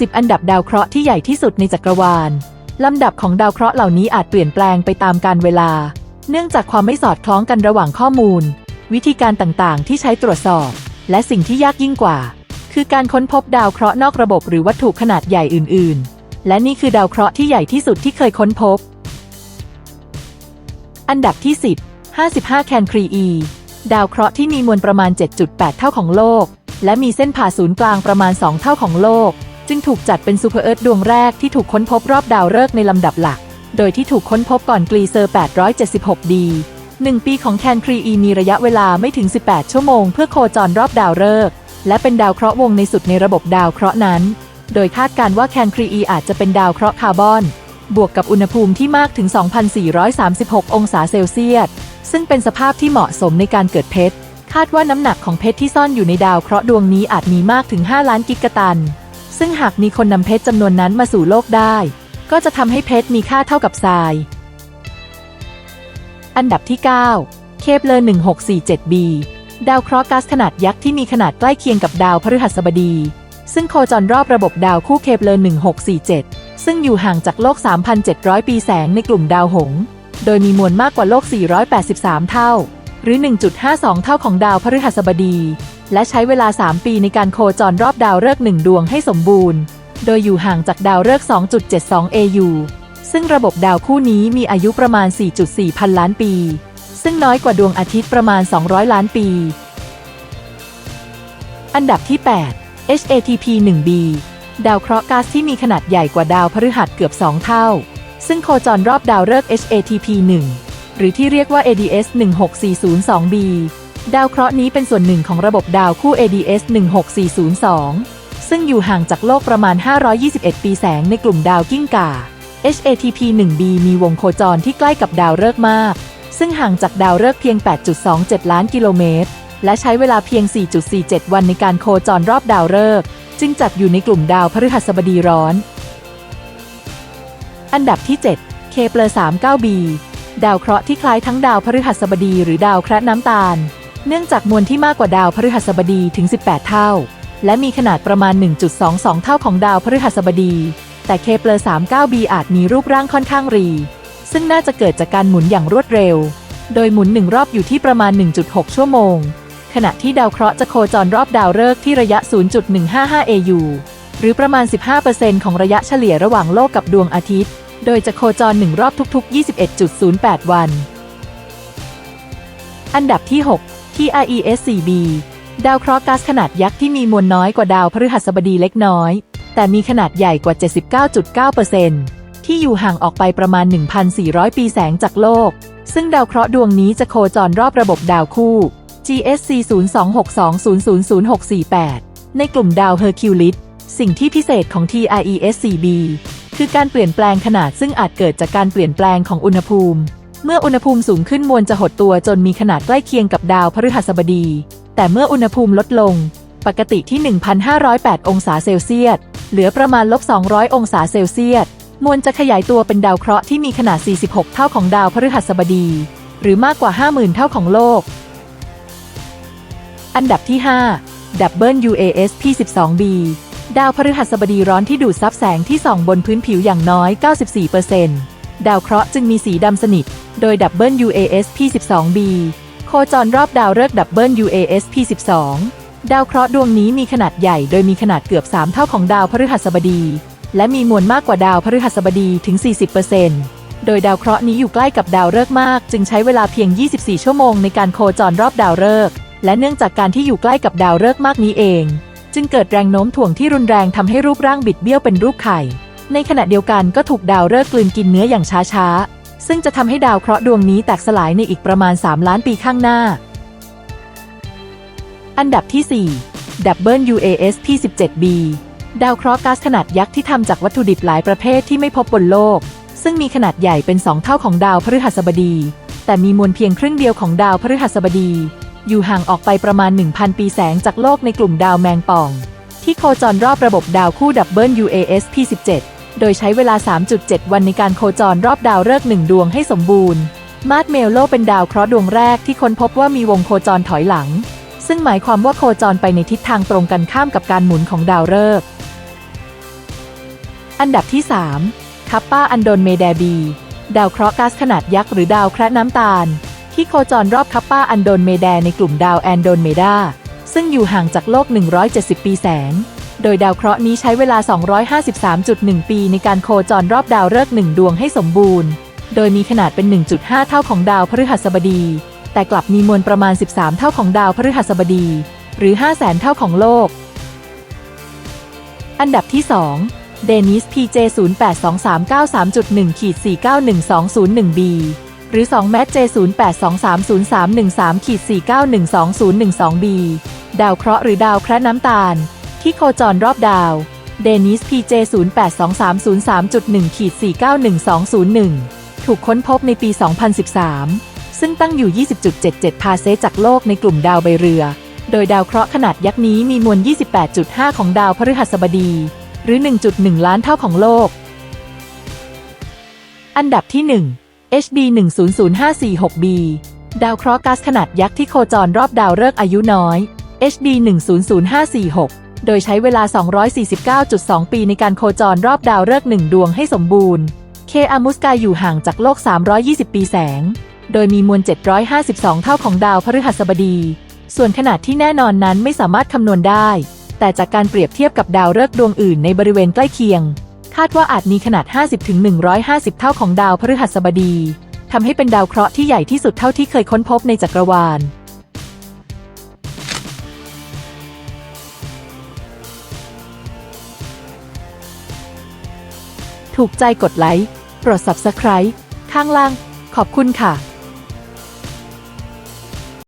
10 อันดับดาวเคราะห์ที่ใหญ่ที่สุดในจักรวาล ลำดับของดาวเคราะห์เหล่านี้อาจเปลี่ยนแปลงไปตามกาลเวลา เนื่องจากความไม่สอดคล้องกันระหว่างข้อมูล วิธีการต่างๆ ที่ใช้ตรวจสอบ และสิ่งที่ยากยิ่งกว่า คือการค้นพบดาวเคราะห์นอกระบบหรือวัตถุขนาดใหญ่อื่น ๆ และนี่คือดาวเคราะห์ที่ใหญ่ที่สุดที่เคยค้นพบ อันดับที่ 10 55 แคนครีอี ดาวเคราะห์ที่มีมวลประมาณ 7.8 เท่าของโลก และมีเส้นผ่าศูนย์กลางประมาณ 2 เท่าของโลก จึงถูกจัดเป็นซูเปอร์เอิร์ธดวงแรกที่ถูกค้นพบรอบดาวฤกษ์ในลำดับหลัก โดยที่ถูกค้นพบก่อนกรีเซอร์ 876ดีหนึ่งปีของแคนครีอีมีระยะเวลาไม่ถึง 18 ชั่วโมงเพื่อโคจรรอบดาวฤกษ์และเป็นดาวเคราะห์วงในสุดในระบบดาวเคราะห์นั้น โดยคาดการณ์ว่าแคนครีอีอาจจะเป็นดาวเคราะห์คาร์บอน บวกกับอุณหภูมิที่มากถึง 2,436 องศาเซลเซียส ซึ่งเป็นสภาพที่เหมาะสมในการเกิดเพชร คาดว่าน้ำหนักของเพชรที่ซ่อนอยู่ในดาวเคราะห์ดวงนี้อาจมีมากถึง 5 ล้านกิกะตัน ซึ่งหากมีคนนำเพชรจำนวนนั้นมาสู่โลกได้ ก็จะทำให้เพชรมีค่าเท่ากับทราย อันดับที่ 9 เคปเลอร์ 1647b ดาวเคราะห์ก๊าซขนาดยักษ์ที่มีขนาดใกล้เคียงกับดาวพฤหัสบดี ซึ่งโคจรรอบระบบดาวคู่เคปเลอร์ 1647 ซึ่งอยู่ห่างจากโลก 3,700 ปีแสงในกลุ่มดาวหงส์โดยมีมวลมากกว่าโลก 483 เท่า หรือ 1.52 เท่าของดาวพฤหัสบดี และใช้เวลา 3 ปีในการโคจรรอบดาวฤกษ์หนึ่งดวงให้สมบูรณ์ โดยอยู่ห่างจากดาวฤกษ์ 2.72 AU ซึ่งระบบดาวคู่นี้มีอายุประมาณ 4.4 พันล้านปี ซึ่งน้อยกว่าดวงอาทิตย์ประมาณ 200 ล้านปี อันดับที่ 8 HATP 1b ดาวเคราะห์ก๊าซที่มีขนาดใหญ่กว่าดาวพฤหัสเกือบ 2 เท่า ซึ่งโคจรรอบดาวฤกษ์ HATP 1หรือที่เรียกว่า ADS 16402b ดาวเคราะห์นี้เป็นส่วนหนึ่งของระบบดาวคู่ ADS 16402 ซึ่งอยู่ห่างจากโลกประมาณ 521 ปีแสงในกลุ่มดาวกิ้งก่า HATP 1b มีวงโคจรที่ใกล้กับดาวฤกษ์มาก ซึ่งห่างจากดาวฤกษ์เพียง 8.27 ล้านกิโลเมตร และใช้เวลาเพียง 4.47 วันในการโคจรรอบดาวฤกษ์ จึงจัดอยู่ในกลุ่มดาวพฤหัสบดีร้อน อันดับที่7เคเปลอร์ 39b ดาวเคราะห์ที่คล้ายทั้งดาวพฤหัสบดีหรือดาวแคระน้ำตาล เนื่องจากมวลที่มากกว่าดาวพฤหัสบดีถึง 18 เท่า และมีขนาดประมาณ 1.22 เท่าของดาวพฤหัสบดี แต่เคเปลอร์ 39b อาจมีรูปร่างค่อนข้างรี ซึ่งน่าจะเกิดจากการหมุนอย่างรวดเร็ว โดยหมุนหนึ่งรอบอยู่ที่ประมาณ 1.6 ชั่วโมง ขณะที่ดาวเคราะห์จะโคจรรอบดาวฤกษ์ที่ระยะ 0.155 AU หรือประมาณ 15%ของระยะเฉลี่ยระหว่างโลกกับดวงอาทิตย์ โดยจะโคจรหนึ่งรอบทุกๆ 21.08 วัน อันดับที่ 6 TRES 4b ดาวเคราะห์ก๊าซขนาดยักษ์ที่มีมวลน้อยกว่าดาวพฤหัสบดีเล็กน้อย แต่มีขนาดใหญ่กว่า 79.9%ที่อยู่ห่างออกไปประมาณ 1,400 ปีแสงจากโลก ซึ่งดาวเคราะห์ดวงนี้จะโคจรรอบระบบดาวคู่ GSC 026200648 ในกลุ่มดาวเฮอร์คิวลิสสิ่งที่พิเศษของ TRES 4b คือการเปลี่ยนแปลงขนาดซึ่งอาจเกิดจากการเปลี่ยนแปลงของอุณหภูมิ เมื่ออุณหภูมิสูงขึ้นมวลจะหดตัวจนมีขนาดใกล้เคียงกับดาวพฤหัสบดี แต่เมื่ออุณหภูมิลดลง ปกติที่ 1,508 องศาเซลเซียส เหลือประมาณลบ 200 องศาเซลเซียส มวลจะขยายตัวเป็นดาวเคราะห์ที่มีขนาด 46 เท่าของดาวพฤหัสบดี หรือมากกว่า 50,000 เท่าของโลก อันดับที่ 5 WUAS P12b ดาวพฤหัสบดีร้อนที่ดูดซับแสงที่ส่องบนพื้นผิวอย่างน้อย 94% ดาวเคราะห์จึงมีสีดำสนิท โดย WUAS P12b โคจรรอบดาวฤกษ์ WUAS P12 ดาวเคราะห์ดวงนี้มีขนาดใหญ่ โดยมีขนาดเกือบ 3 เท่าของดาวพฤหัสบดี และมีมวลมากกว่าดาวพฤหัสบดีถึง 40%โดยดาวเคราะห์นี้อยู่ใกล้กับดาวฤกษ์มาก จึงใช้เวลาเพียง 24 ชั่วโมงในการโคจรรอบดาวฤกษ์ และเนื่องจากการที่อยู่ใกล้กับดาวฤกษ์มากนี้เอง จึงเกิดแรงโน้มถ่วงที่รุนแรงทำให้รูปร่างบิดเบี้ยวเป็นรูปไข่ ในขณะเดียวกันก็ถูกดาวฤกษ์กลืนกินเนื้ออย่างช้าๆ ซึ่งจะทำให้ดาวเคราะห์ดวงนี้แตกสลายในอีกประมาณ 3 ล้านปีข้างหน้า อันดับที่ 4 WUAS P17b ดาวเคราะห์ก๊าซขนาดยักษ์ที่ทำจากวัตถุดิบหลายประเภทที่ไม่พบบนโลก ซึ่งมีขนาดใหญ่เป็น 2 เท่าของดาวพฤหัสบดี แต่มีมวลเพียงครึ่งเดียวของดาวพฤหัสบดี อยู่ห่างออกไปประมาณ 1,000 ปีแสงจากโลกในกลุ่มดาวแมงป่อง ที่โคจรรอบระบบดาวคู่ WUAS P17 โดยใช้เวลา 3.7 วันในการโคจรรอบดาวฤกษ์หนึ่งดวงให้สมบูรณ์ มาดเมลโลเป็นดาวเคราะห์ดวงแรกที่ค้นพบว่ามีวงโคจรถอยหลัง ซึ่งหมายความว่าโคจรไปในทิศทางตรงกันข้ามกับการหมุนของดาวฤกษ์อันดับที่ 3 คัปป้าอันโดนเมเดบี ดาวเคราะห์ก๊าซขนาดยักษ์หรือดาวแคระน้ำตาล ที่โคจรรอบคัปป้าอันโดนเมเดในกลุ่มดาวแอนโดนเมดาซึ่งอยู่ห่างจากโลก 170 ปีแสง โดยดาวเคราะห์นี้ใช้เวลา 253.1 ปีในการโคจรรอบดาวฤกษ์หนึ่งดวงให้สมบูรณ์ โดยมีขนาดเป็น 1.5 เท่าของดาวพฤหัสบดี แต่กลับมีมวลประมาณ 13 เท่าของดาวพฤหัสบดี หรือ 5 0 0แสนเท่าของโลก อันดับที่ 2 เดนิส PJ 082393.1ขีด4 9 1 2 0 1 b หรือ2แมท J 08230313ขีด4912012 B ดาวเคราะห์หรือดาวแคระน้ำตาล ที่โคจรรอบดาว เดนิส PJ 082303.1ขีด4912001 ถูกค้นพบในปี 2013 ซึ่งตั้งอยู่ 20.77 พาเซจากโลกในกลุ่มดาวใบเรือ โดยดาวเคราะห์ขนาดยักษ์นี้มีมวล 28.5 ของดาวพฤหัสบดี หรือ 1.1 ล้านเท่าของโลก อันดับที่ 1 HD 100546b ดาวเคราะห์ก๊าซขนาดยักษ์ที่โคจรรอบดาวฤกษ์อายุน้อย HD 100546 โดยใช้เวลา 249.2 ปีในการโคจรรอบดาวฤกษ์หนึ่งดวงให้สมบูรณ์ เคอามุสกาอยู่ห่างจากโลก 320 ปีแสง โดยมีมวล 752 เท่าของดาวพฤหัสบดี ส่วนขนาดที่แน่นอนนั้นไม่สามารถคำนวณได้ แต่จากการเปรียบเทียบกับดาวฤกษ์ดวงอื่นในบริเวณใกล้เคียง คาดว่าอาจมีขนาด 50-150 เท่าของดาวพฤหัสบดีทำให้เป็นดาวเคราะห์ที่ใหญ่ที่สุดเท่าที่เคยค้นพบในจักรวาล ถูกใจกดไลค์ กด Subscribe ข้างล่าง ขอบคุณค่ะ